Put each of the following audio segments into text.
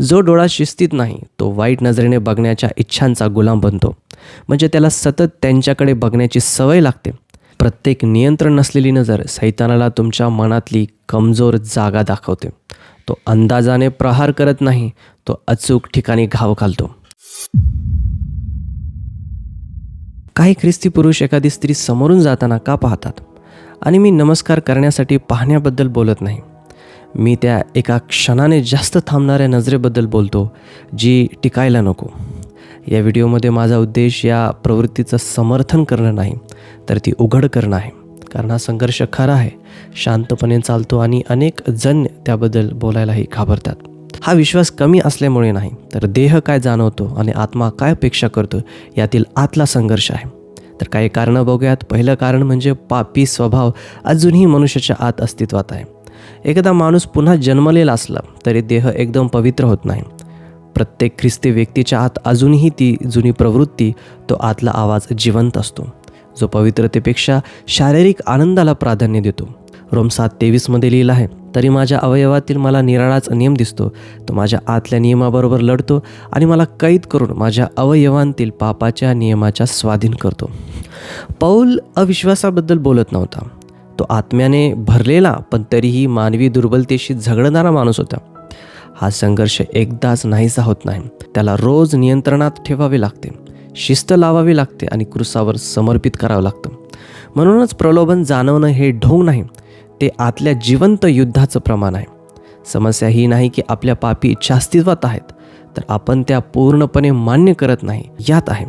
जो डोळा शिस्तीत नाही तो वाईट नजरेने बघण्याच्या इच्छांचा गुलाम बनतो. म्हणजे त्याला सतत त्यांच्याकडे बघण्याची सवय लागते. प्रत्येक नियंत्रण नसलेली नजर सैतानाला तुमच्या मनातली कमजोर जागा दाखवते. तो अंदाजाने प्रहार करत नाही तो अचूक ठिकाणी घाव घालतो. काही ख्रिस्ती पुरुष एखादी स्त्री समोरून जाताना का पाहतात? आणि मी नमस्कार करण्यासाठी पाहण्याबद्दल बोलत नाही. मी त्या एका क्षणाने जास्त थांबणाऱ्या नजरेबद्दल बोलतो जी टिकायला नको. या व्हिडिओमध्ये माझा उद्देश या प्रवृत्तीचं समर्थन करणं नाही तर ती उघड करणं आहे. कारण हा संघर्ष खरा आहे शांतपणे चालतो आणि अनेक जण त्याबद्दल बोलायलाही घाबरतात. हा विश्वास कमी असल्यामुळे नाही तर देह काय जाणवतो आणि आत्मा काय अपेक्षा करतो यातील आतला संघर्ष आहे. तर काही कारणं बघूयात. पहिलं कारण म्हणजे पापी स्वभाव अजूनही मनुष्याच्या आत अस्तित्वात आहे. एखादा माणूस पुन्हा जन्मलेला असला तरी देह एकदम पवित्र होत नाही. प्रत्येक ख्रिस्ती व्यक्तीच्या आत अजूनही ती जुनी प्रवृत्ती तो आतला आवाज जिवंत असतो. जो पवित्रतेपेक्षा शारीरिक आनंदाला प्राधान्य देतो. रोम सात तेवीसमध्ये लिहिलं आहे तरी माझ्या अवयवातील मला निराळाच नियम दिसतो. तो माझ्या आतल्या नियमाबरोबर लढतो आणि मला कैद करून माझ्या अवयवांतील पापाच्या नियमाच्या स्वाधीन करतो. पौल अविश्वासाबद्दल बोलत नव्हता. तो आत्म्याने भरलेला पण तरीही मानवी दुर्बलतेशी झगडणारा माणूस होता. हा संघर्ष एकदाच नाहीसा होत नाही. त्याला रोज नियंत्रणात ठेवावे लागते. शिस्त लावावी लागते आणि क्रुसावर समर्पित करावं लागतं. म्हणूनच प्रलोभन जाणवणं हे ढोंग नाही. ते आतल्या जिवंत युद्धाचं प्रमाण आहे. समस्या ही नाही की आपल्या पापी इच्छा अस्तित्वात आहेत. तर आपण त्या पूर्णपणे मान्य करत नाही यात आहे.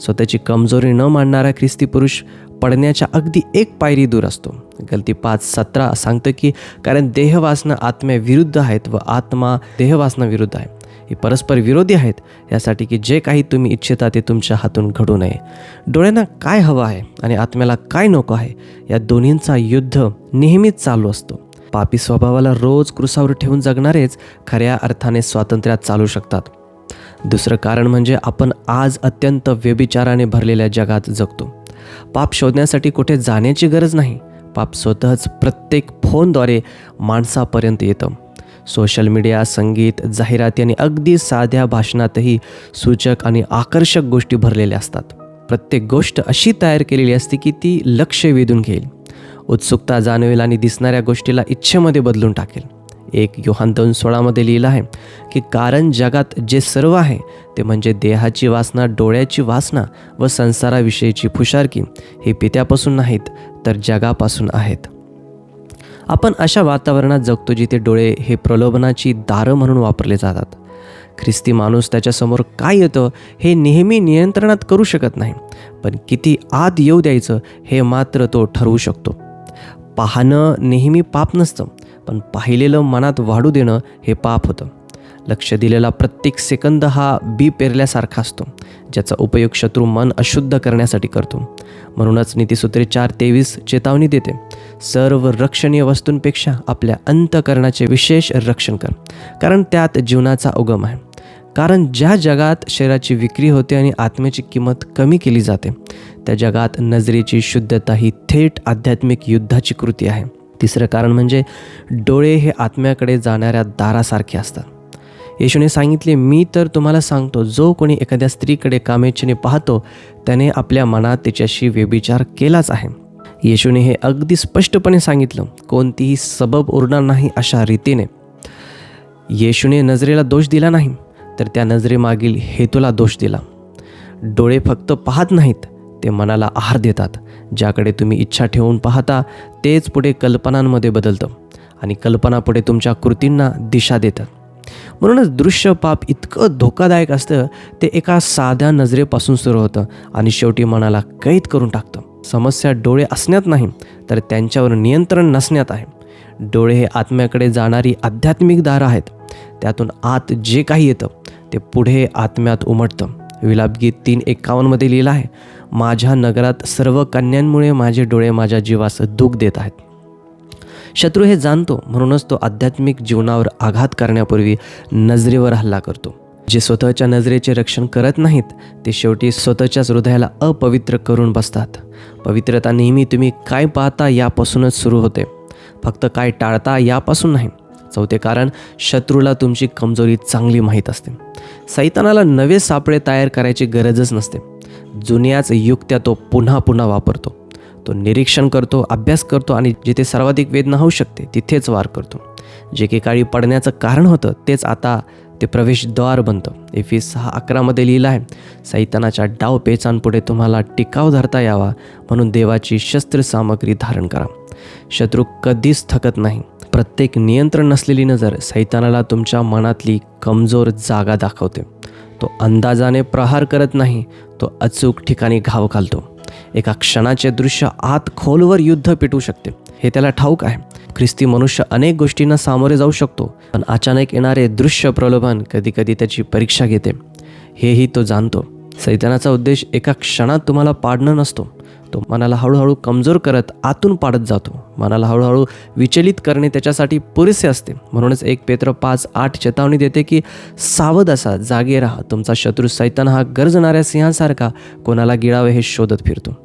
स्वतःची कमजोरी न मांडणारा ख्रिस्ती पुरुष पडण्याच्या अगदी एक पायरी दूर असतो. गलती पाच सतरा सांगतं की कारण देहवासना आत्म्याविरुद्ध आहेत व आत्मा देहवासनाविरुद्ध आहे. हे परस्पर विरोधी आहेत यासाठी की जे काही तुम्ही इच्छिता ते तुमच्या हातून घडू नये. डोळ्यांना काय हवं आहे आणि आत्म्याला काय नको आहे या दोन्हींचा युद्ध नेहमीच चालू असतो. पापी स्वभावाला रोज क्रुसावर ठेवून जगणारेच खऱ्या अर्थाने स्वातंत्र्यात चालू शकतात. दुसरं कारण म्हणजे आपण आज अत्यंत व्यभिचाराने भरलेल्या जगात जगतो. पाप शोधण्यासाठी कुठे जाण्याची गरज नाही. पाप स्वतःच प्रत्येक फोनद्वारे माणसापर्यंत येतं. सोशल मीडिया संगीत जाहिराती आणि अगदी साध्या भाषणातही सूचक आणि आकर्षक गोष्टी भरलेल्या असतात. प्रत्येक गोष्ट अशी तयार केलेली असते की ती लक्ष वेधून घेईल. उत्सुकता जाणवेल आणि दिसणाऱ्या गोष्टीला इच्छेमध्ये बदलून टाकेल. एक योहान दोन सोळामध्ये लिहिलं आहे की कारण जगात जे सर्व आहे ते म्हणजे देहाची वासना डोळ्याची वासना व संसाराविषयीची फुशारकी हे पित्यापासून नाहीत तर जगापासून आहेत. आपण अशा वातावरणात जगतो जिथे डोळे हे प्रलोभनाची दारं म्हणून वापरले जातात. ख्रिस्ती माणूस त्याच्यासमोर काय येतं हे नेहमी नियंत्रणात करू शकत नाही पण किती आत येऊ द्यायचं हे मात्र तो ठरवू शकतो. पाहणं नेहमी पाप नसतं पण पाहिलेलं मनात वाढू देणं हे पाप होतं. लक्ष दिलेला प्रत्येक सेकंद हा बी पेरल्यासारखा असतो ज्याचा उपयोग शत्रू मन अशुद्ध करण्यासाठी करतो. म्हणूनच नीतीसूत्रे चार तेवीस चेतावणी देते सर्व रक्षणीय वस्तूंपेक्षा आपल्या अंतकरणाचे विशेष रक्षण कर कारण त्यात जीवनाचा उगम आहे. कारण ज्या जगात शरीराची विक्री होते आणि आत्म्याची किंमत कमी केली जाते त्या जगात नजरेची शुद्धता ही थेट आध्यात्मिक युद्धाची कृती आहे. तिसरं कारण म्हणजे डोळे हे आत्म्याकडे जाणाऱ्या दारासारखे असतात. येशूने सांगितले मी तर तुम्हाला सांगतो जो कोणी एखाद्या स्त्रीकडे कामेच्छेने पाहतो त्याने आपल्या मनात त्याच्याशी व्यभिचार केलाच आहे. येशूने हे अगदी स्पष्टपणे सांगितलं कोणतीही सबब उरणार नाही अशा रीतीने. येशूने नजरेला दोष दिला नाही तर त्या नजरेमागील हेतूला दोष दिला. डोळे फक्त पाहत नाहीत ते मनाला आहार देतात ज्याकडे तुम्ही इच्छा ठेवून पाहता तेच पुढे कल्पनांमध्ये बदलतं आणि कल्पना पुढे तुमच्या कृतींना दिशा देतात म्हणूनच दृश्य पाप इतकं धोकादायक असतं ते एका साध्या नजरेपासून सुरू होतं आणि शेवटी मनाला कैद करून टाकतं. समस्या डोळे असण्यात नाही तर त्यांच्यावर नियंत्रण नसण्यात आहे. डोळे हे आत्म्याकडे जाणारी आध्यात्मिक दार आहेत. त्यातून आत जे काही येतं ते पुढे आत्म्यात उमटतं. विलापगीत तीन एकावन्नमध्ये लिहिलं आहे माझ्या नगरात सर्व कन्यांमुळे माझे डोळे माझ्या जीवास दुःख देत आहेत. शत्रू हे जाणतो म्हणूनच तो आध्यात्मिक जीवनावर आघात करण्यापूर्वी नजरेवर हल्ला करतो. जे स्वतःच्या नजरेचे रक्षण करत नाहीत ते शेवटी स्वतःच्याच हृदयाला अपवित्र करून बसतात. पवित्रता नेहमी तुम्ही काय पाहता यापासूनच सुरू होते. फक्त काय टाळता यापासून नाही. चौथे कारण शत्रूला तुमची कमजोरी चांगली माहीत असते. सैतानाला नवे सापळे तयार करायची गरजच नसते. जुन्याच युक्त्या तो पुन्हा पुन्हा वापरतो. तो निरीक्षण करतो अभ्यास करतो आणि जिथे सर्वाधिक वेदना होऊ शकते तिथेच वार करतो. जे की काळी पडण्याचं कारण होतं तेच आता ते प्रवेशद्वार बनतं. एफी सहा अकरामध्ये लिहिलं आहे सैतानाच्या डाव पेचांपुढे तुम्हाला टिकाव धरता यावा म्हणून देवाची शस्त्र सामग्री धारण करा. शत्रू कधीच थकत नाही. प्रत्येक नियंत्रण नसलेली नजर सैतानाला तुमच्या मनातली कमजोर जागा दाखवते. तो अंदाजाने प्रहार करत नाही तो अचूक ठिकाणी घाव घालतो. एका क्षणाचे दृश्य आत खोलवर युद्ध पेटू शकते. हे त्याला ठाऊक आहे. ख्रिस्ती मनुष्य अनेक गोष्टींना सामोरे जाऊ शकतो पण अचानक येणारे दृश्य प्रलोभन कधीकधी त्याची परीक्षा घेते. हेही तो जाणतो. सैतानाचा उद्देश एका क्षणात तुम्हाला पाडणं नसतो. तो मनाला हळूहळू कमजोर करत आतून पाडत जातो. मनाला हळूहळू विचलित करणे त्याच्यासाठी पुरेसे असते. म्हणूनच एक पेत्र पाच आठ चेतावणी देते की सावध असा जागे राहा. तुमचा शत्रू सैतान हा गरजणाऱ्या सिंहासारखा कोणाला गिळावे हे शोधत फिरतो.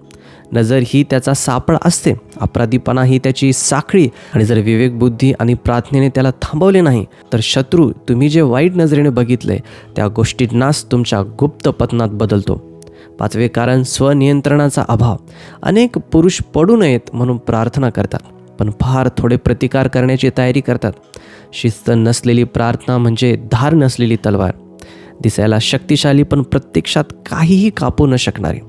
नजर ही त्याचा सापळा असते. अपराधीपणा ही त्याची साखळी. आणि जर विवेक बुद्धी आणि प्रार्थनेने त्याला थांबवले नाही तर शत्रू तुम्ही जे वाईट नजरेने बघितले त्या गोष्टींनाच तुमच्या गुप्त पतनात बदलतो. पाचवे कारण स्वनियंत्रणाचा अभाव. अनेक पुरुष पडू नयेत म्हणून प्रार्थना करतात पण फार थोडे प्रतिकार करण्याची तयारी करतात. शिस्त नसलेली प्रार्थना म्हणजे धार नसलेली तलवार. दिसायला शक्तिशाली पण प्रत्यक्षात काहीही कापू न शकणारी.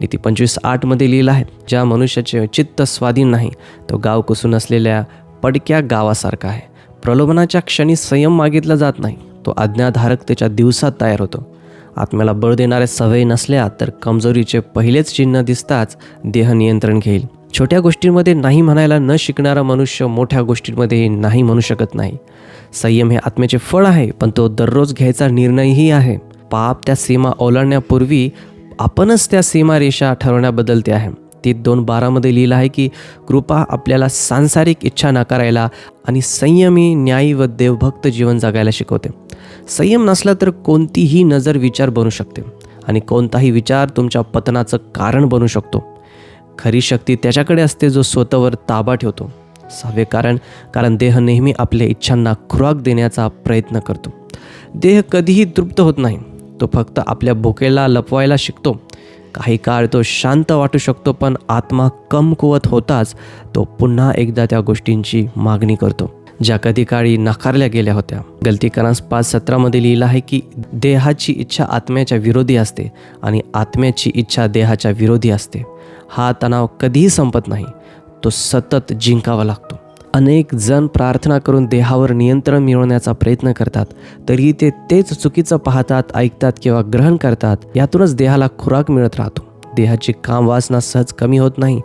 नीती पंचवीस आठमध्ये लिहिलं आहे ज्या मनुष्याचे चित्त स्वाधीन नाही तो गाव कुसून असलेल्या पडक्या गावासारखा आहे. प्रलोभनाच्या क्षणी संयम मागितला जात नाही तो आज्ञाधारकतेच्या दिवसात तयार होतो. आत्म्याला बळ देणाऱ्या सवयी नसल्या तर कमजोरीचे पहिलेच चिन्ह दिसताच देह नियंत्रण घेईल. छोट्या गोष्टींमध्ये नाही म्हणायला न शिकणारा मनुष्य मोठ्या गोष्टींमध्येही नाही म्हणू शकत नाही. संयम हे आत्म्याचे फळ आहे पण तो दररोज घ्यायचा निर्णयही आहे. पाप त्या सीमा ओलांडण्यापूर्वी आपणच त्या सीमारेषा ठरवण्याबद्दल ते आहे. ती दोन बारामध्ये लिहिलं आहे की कृपा आपल्याला सांसारिक इच्छा नाकारायला आणि संयमी न्यायी व देवभक्त जीवन जगायला शिकवते. संयम नसला तर कोणतीही नजर विचार बनू शकते आणि कोणताही विचार तुमच्या पतनाचं कारण बनू शकतो. खरी शक्ती त्याच्याकडे असते जो स्वतःवर ताबा ठेवतो. सहावे कारण कारण देह नेहमी आपल्या इच्छांना खुराक देण्याचा प्रयत्न करतो. देह कधीही तृप्त होत नाही. तो फक्त आपल्या भुकेला लपवायला शिकतो. काही काळ तो शांत वाटू शकतो पण आत्मा कमकुवत होताच तो पुन्हा एकदा त्या गोष्टींची मागणी करतो. ज्या कधी काळी नाकारल्या गेल्या होत्या. गलतीकरांस पाच सत्रामध्ये लिहिलं आहे की देहाची इच्छा आत्म्याच्या विरोधी असते आणि आत्म्याची इच्छा देहाच्या विरोधी असते. हा तणाव कधीही संपत नाही. तो सतत जिंकावा लागतो. अनेक जण प्रार्थना करून देहावर नियंत्रण मिळवण्याचा प्रयत्न करतात तरीही ते तेच चुकीचं पाहतात ऐकतात किंवा ग्रहण करतात यातूनच देहाला खुराक मिळत राहतो. देहाची काम वासना सहज कमी होत नाही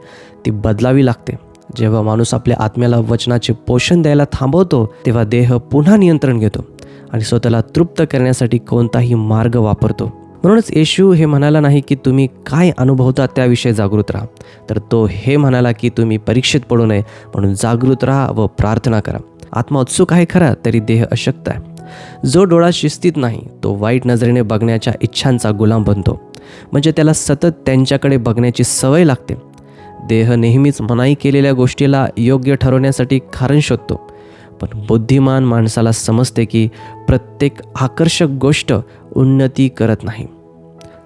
ती बदलावी लागते. जेव्हा माणूस आपल्या आत्म्याला वचनाचे पोषण द्यायला थांबवतो तेव्हा देह पुन्हा नियंत्रण घेतो आणि स्वतःला तृप्त करण्यासाठी कोणताही मार्ग वापरतो. म्हणूनच येशू हे म्हणाला नाही की तुम्ही काय अनुभवता त्याविषयी जागृत राहा. तर तो हे म्हणाला की तुम्ही परीक्षेत पडू नये म्हणून जागृत राहा व प्रार्थना करा. आत्मा उत्सुक आहे खरा तरी देह अशक्त आहे. जो डोळा शिस्तीत नाही तो वाईट नजरेने बघण्याच्या इच्छांचा गुलाम बनतो. म्हणजे त्याला सतत त्यांच्याकडे बघण्याची सवय लागते. देह नेहमीच मनाई केलेल्या गोष्टीला योग्य ठरवण्यासाठी कारण शोधतो. पण बुद्धिमान माणसाला समजते की प्रत्येक आकर्षक गोष्ट उन्नती करत नाही.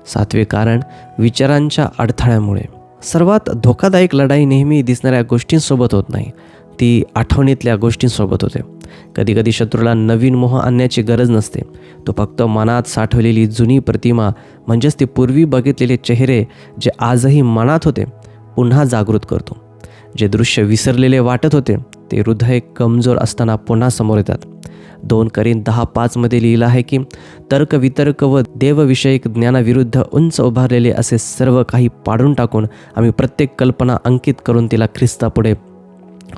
सातवे कारण विचारांच्या अडथळ्यामुळे. सर्वात धोकादायक लढाई नेहमी दिसणाऱ्या गोष्टींसोबत होत नाही ती आठवणीतल्या गोष्टींसोबत होते. कधीकधी शत्रूला नवीन मोह आणण्याची गरज नसते. तो फक्त मनात साठवलेली जुनी प्रतिमा म्हणजेच ते पूर्वी बघितलेले चेहरे जे आजही मनात होते पुन्हा जागृत करतो. जे दृश्य विसरलेले वाटत होते ते हृदय कमजोर असताना पुन्हा समोर येतात. दोन करीन दहा पाचमध्ये लिहिलं आहे की तर्क वितर्क व देवविषयक ज्ञानाविरुद्ध उंच उभारलेले असे सर्व काही पाडून टाकून आम्ही प्रत्येक कल्पना अंकित करून तिला ख्रिस्तापुढे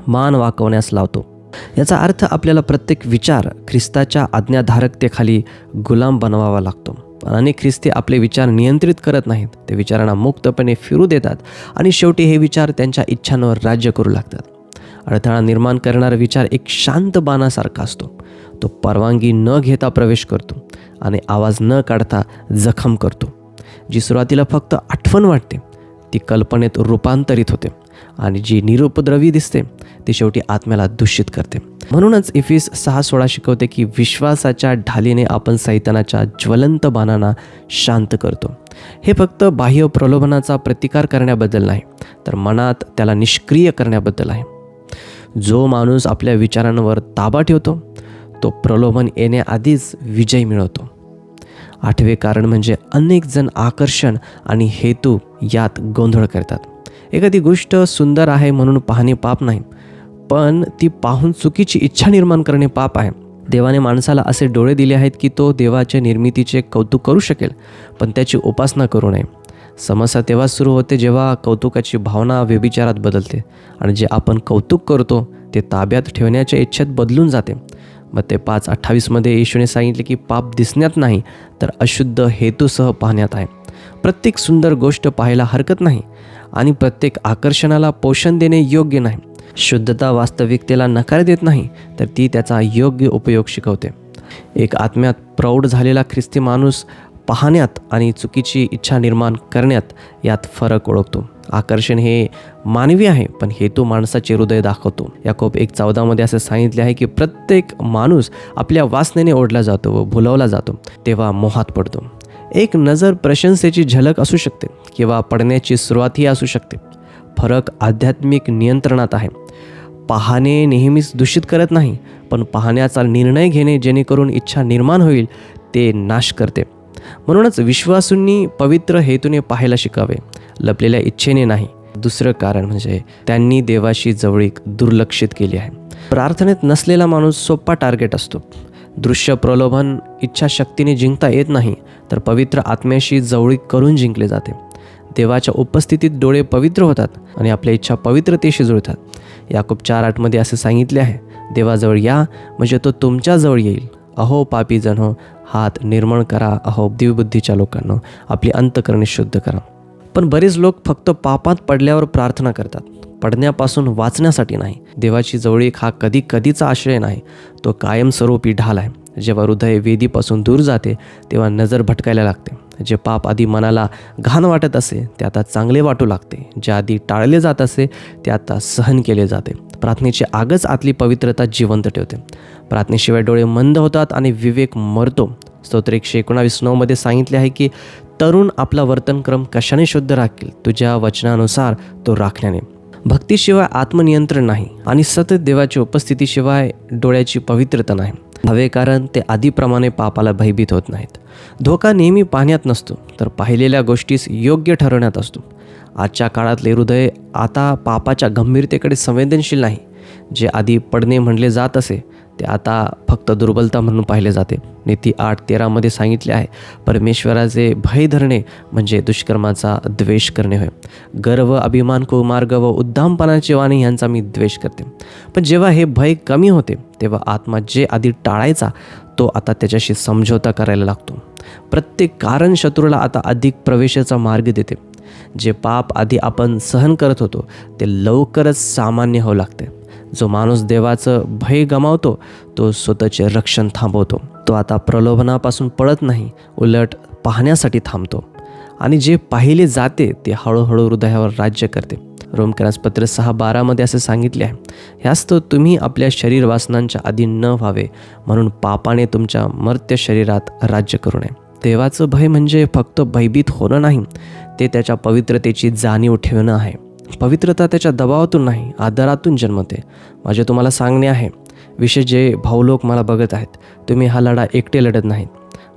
मान वाकवण्यास लावतो. याचा अर्थ आपल्याला प्रत्येक विचार ख्रिस्ताच्या आज्ञाधारकतेखाली गुलाम बनवावा लागतो. अनेक ख्रिस्ती आपले विचार नियंत्रित करत नाहीत. ते विचारांना मुक्तपणे फिरू देतात आणि शेवटी हे विचार त्यांच्या इच्छांवर राज्य करू लागतात. अडथळा निर्माण करणारा विचार एक शांत बाणासारखा असतो. तो परवानगी न घेता प्रवेश करतो आणि आवाज न काढता जखम करतो. जी सुरुवातीला फक्त आठवण वाटते ती कल्पनेत रूपांतरित होते आणि जी निरुपद्रवी दिसते ती शेवटी आत्म्याला दूषित करते. म्हणूनच इफिस सहा सोळा शिकवते की विश्वासाच्या ढालीने आपण सैतानाच्या ज्वलंत बाणांना शांत करतो. हे फक्त बाह्य प्रलोभनाचा प्रतिकार करण्याबद्दल नाही तर मनात त्याला निष्क्रिय करण्याबद्दल आहे. जो माणूस आपल्या विचारांवर ताबा ठेवतो तो प्रलोभन येण्याआधीच विजय मिळवतो. आठवे कारण म्हणजे अनेक जण आकर्षण आणि हेतू यात गोंधळ करतात. एखादी गोष्ट सुंदर आहे म्हणून पाहणे पाप नाही पण ती पाहून चुकीची इच्छा निर्माण करणे पाप आहे. देवाने माणसाला असे डोळे दिले आहेत की तो देवाच्या निर्मितीचे कौतुक करू शकेल पण त्याची उपासना करू नये. समस्या तेव्हा सुरू होते जेव्हा कौतुकाची भावना व्यभिचारात बदलते आणि जे आपण कौतुक करतो ते ताब्यात ठेवण्याच्या इच्छेत बदलून जाते. मग ते पाच अठ्ठावीसमध्ये येशूने सांगितले की पाप दिसण्यात नाही तर अशुद्ध हेतूसह पाहण्यात आहे. प्रत्येक सुंदर गोष्ट पाहायला हरकत नाही आणि प्रत्येक आकर्षणाला पोषण देणे योग्य नाही. शुद्धता वास्तविकतेला नकार देत नाही तर ती त्याचा योग्य उपयोग शिकवते. एक आत्म्यात प्रौढ झालेला ख्रिस्ती माणूस पाहण्यात आणि चुकीची इच्छा निर्माण करण्यात यात फरक ओळखतो. आकर्षण हे मानवी आहे पण हेतू माणसाचे हृदय दाखवतो. याकोब एक चौदामध्ये असे सांगितले आहे की प्रत्येक माणूस आपल्या वासनेने ओढला जातो व भुलवला जातो तेव्हा मोहात पडतो. एक नजर प्रशंसेची झलक असू शकते किंवा पडण्याची सुरुवातही असू शकते. फरक आध्यात्मिक नियंत्रणात आहे. पाहणे नेहमीच दूषित करत नाही पण पाहण्याचा निर्णय घेणे जेणेकरून इच्छा निर्माण होईल ते नाश करते. म्हणूनच विश्वासूंनी पवित्र हेतूने पाहायला शिकावे. लपलेल्या इच्छेने नाही. दुसरं कारण म्हणजे त्यांनी देवाशी जवळीक दुर्लक्षित केली आहे. प्रार्थनेत नसलेला माणूस सोपा टार्गेट असतो. दृश्य प्रलोभन इच्छाशक्तीने जिंकता येत नाही तर पवित्र आत्म्याशी जवळीक करून जिंकले जाते. देवाच्या उपस्थितीत डोळे पवित्र होतात आणि आपल्या इच्छा पवित्रतेशी जुळतात. याकूब चार आठमध्ये असे सांगितले आहे देवाजवळ या म्हणजे तो तुमच्याजवळ येईल. अहो पापी जण हो हात निर्माण करा अहो दिवबुद्धीच्या लोकांना. आपली अंतकरणे शुद्ध करा. पण बरेच लोक फक्त पापात पडल्यावर प्रार्थना करतात. पडण्यापासून वाचण्यासाठी नाही. देवाची जवळीक हा कधी कधीचा आश्रय नाही. तो कायमस्वरूपी ढाल आहे. जेव्हा हृदय वेदीपासून दूर जाते तेव्हा नजर भटकायला लागते. जे पाप आधी मनाला घाण वाटत असे ते आता चांगले वाटू लागते. जे आधी टाळले जात असे ते आता सहन केले जाते. प्रार्थनेची आगच आतली पवित्रता जिवंत ठेवते. प्रार्थनेशिवाय डोळे मंद होतात आणि विवेक मरतो. स्तोत्र एकशे एकोणावीस नऊमध्ये सांगितले आहे की तरुण आपला वर्तनक्रम कशाने शुद्ध राखील? तुझ्या वचनानुसार तो राखण्याने. भक्तीशिवाय आत्मनियंत्रण नाही आणि सतत देवाच्या उपस्थितीशिवाय डोळ्याची पवित्रता नाही. हवे कारण ते आधीप्रमाणे पापाला भयभीत होत नाहीत. धोका नेहमी पाहण्यात नसतो तर पाहिलेल्या गोष्टीस योग्य ठरवण्यात असतो. आजच्या काळातले हृदय आता पापाच्या गंभीरतेकडे संवेदनशील नाही. जे आधी पडणे म्हणले जात असे ते आता फक्त दुर्बलता म्हणून पाहिले जाते. नीती आठ तेरामध्ये सांगितले आहे परमेश्वराचे भय धरणे म्हणजे दुष्कर्माचा द्वेष करणे होय. गर्व अभिमान कुमार्ग व उद्दामपणाचे वाणी यांचा मी द्वेष करते. पण जेव्हा हे भय कमी होते तेव्हा आत्मा जे आधी टाळायचा तो आता त्याच्याशी समझोता करायला लागतो. प्रत्येक कारण शत्रूला आता अधिक प्रवेशाचा मार्ग देते. जे पाप आधी आपण सहन करत होतो ते लवकरच सामान्य होऊ लागते. जो माणूस देवाचं भय गमावतो तो स्वतःचे रक्षण थांबवतो. तो आता प्रलोभनापासून पळत नाही उलट पाहण्यासाठी थांबतो. आणि जे पाहिले जाते ते हळूहळू हृदयावर राज्य करते. रोमकरास पत्र सहा बारामध्ये असे सांगितले आहे ह्यास्तव तुम्ही आपल्या शरीर वासनांच्या अधीन न व्हावे म्हणून पापाने तुमच्या मर्त्य शरीरात राज्य करू नये. देवाचं भय म्हणजे फक्त भयभीत होणं नाही ते त्याच्या पवित्रतेची जाणीव ठेवणं आहे. पवित्रता त्याच्या दबावातून नाही आदरातून जन्मते. माझे तुम्हाला सांगणे आहे विशेष जे भाऊलोक मला बघत आहेत तुम्ही हा लढा एकटे लढत नाहीत.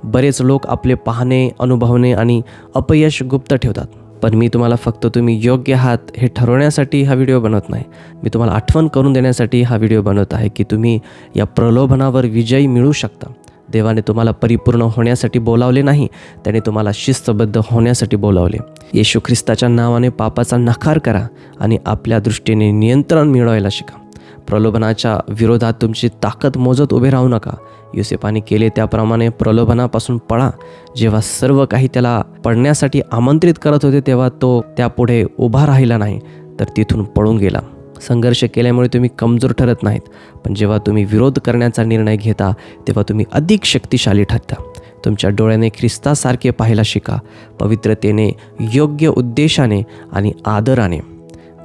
बरेच लोक आपले पाहणे अनुभवणे आणि अपयश गुप्त ठेवतात. पण मी तुम्हाला फक्त तुम्ही योग्य आहात हे ठरवण्यासाठी हा व्हिडिओ बनवत नाही. मी तुम्हाला आठवण करून देण्यासाठी हा व्हिडिओ बनवत आहे की तुम्ही या प्रलोभनावर विजयी मिळू शकता. देवाने तुम्हाला परिपूर्ण होण्यासाठी बोलावले नाही त्याने तुम्हाला शिस्तबद्ध होण्यासाठी बोलावले. येशू ख्रिस्ताच्या नावाने पापाचा नकार करा आणि आपल्या दृष्टीने नियंत्रण मिळवायला शिका. प्रलोभनाच्या विरोधात तुमची ताकद मोजत उभे राहू नका. युसेफाने केले त्याप्रमाणे प्रलोभनापासून पळा. जेव्हा सर्व काही त्याला पडण्यासाठी आमंत्रित करत होते तेव्हा तो त्यापुढे उभा राहिला नाही तर तिथून पळून गेला. संघर्ष केल्यामुळे तुम्ही कमजोर ठरत नाहीत. पण जेव्हा तुम्ही विरोध करण्याचा निर्णय घेता तेव्हा तुम्ही अधिक शक्तिशाली ठरता. तुमच्या डोळ्याने ख्रिस्तासारखे पाहायला शिका. पवित्रतेने योग्य उद्देशाने आणि आदराने.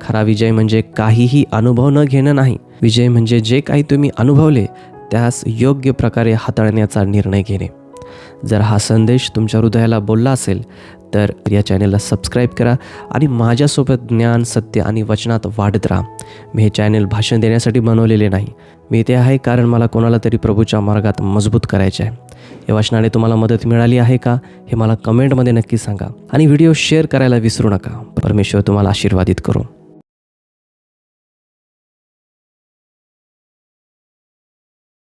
खरा विजय म्हणजे काहीही अनुभव न घेणं नाही. विजय म्हणजे जे काही तुम्ही अनुभवले त्यास योग्य प्रकारे हाताळण्याचा निर्णय घेणे. जर हा संदेश तुमच्या हृदयाला बोलला असेल तर या चॅनेलला सबस्क्राईब करा आणि माझ्यासोबत ज्ञान सत्य आणि वचनात वाढत राहा. मी हे चॅनेल भाषण देण्यासाठी बनवलेले नाही. मी ते आहे कारण मला कोणाला तरी प्रभूच्या मार्गात मजबूत करायचे आहे. या वचनाने तुम्हाला मदत मिळाली आहे का? हे मला कमेंटमध्ये नक्की सांगा. आणि व्हिडिओ शेअर करायला विसरू नका. परमेश्वर तुम्हाला आशीर्वादित करू.